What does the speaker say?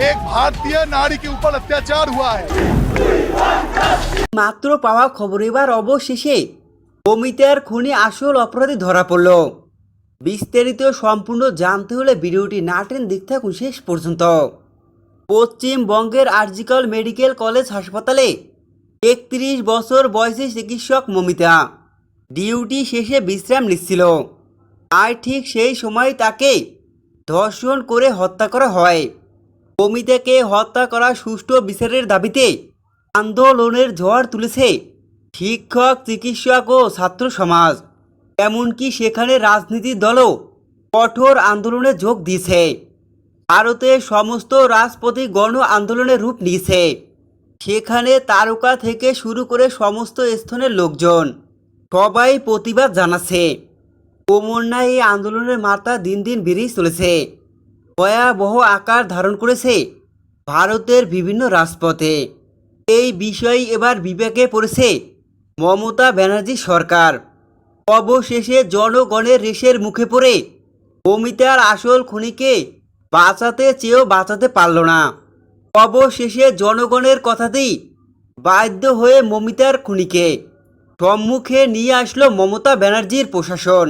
एक भारतीय नारी के ऊपर अत्याचार हुआ है মাত্র পাওয়া খবর এবার অবশেষে অমিতার খুনি আসল অপরাধী ধরা পড়ল বিস্তারিত সম্পূর্ণ জানতে হলে ভিডিওটি না টেন দেখতে থাকুন শেষ পর্যন্ত পশ্চিমবঙ্গের আরজিকল মেডিকেল কলেজ হাসপাতালে একত্রিশ বছর বয়সী চিকিৎসক মমিতা ডিউটি শেষে বিশ্রাম নিচ্ছিল আর ঠিক সেই সময় তাকে ধর্ষণ করে হত্যা করা হয়। মমিতাকে হত্যা করা সুষ্ঠু বিচারের দাবিতে আন্দোলনের ঝড় তুলেছে শিক্ষক, চিকিৎসক ও ছাত্র সমাজ। এমনকি সেখানে রাজনীতির দলও কঠোর আন্দোলনে যোগ দিয়েছে। ভারতের সমস্ত রাজপথই গণ আন্দোলনের রূপ নিয়েছে। সেখানে তারকা থেকে শুরু করে সমস্ত স্থানের লোকজন সবাই প্রতিবাদ জানাচ্ছে। কোমন্যা এই আন্দোলনের মাত্রা দিন দিন বেড়েই চলেছে। ভয়াবহ আকার ধারণ করেছে ভারতের বিভিন্ন রাজপথে। এই বিষয় এবার বিবেকে পড়েছে মমতা ব্যানার্জি সরকার। অবশেষে জনগণের রেশের মুখে পড়ে অমিতার আসল খুনিকে বাঁচাতে চেয়েও বাঁচাতে পারল না। অবশেষে জনগণের কথাতেই বাধ্য হয়ে মমিতার খুনিকে সম্মুখে নিয়ে আসলো মমতা ব্যানার্জির প্রশাসন।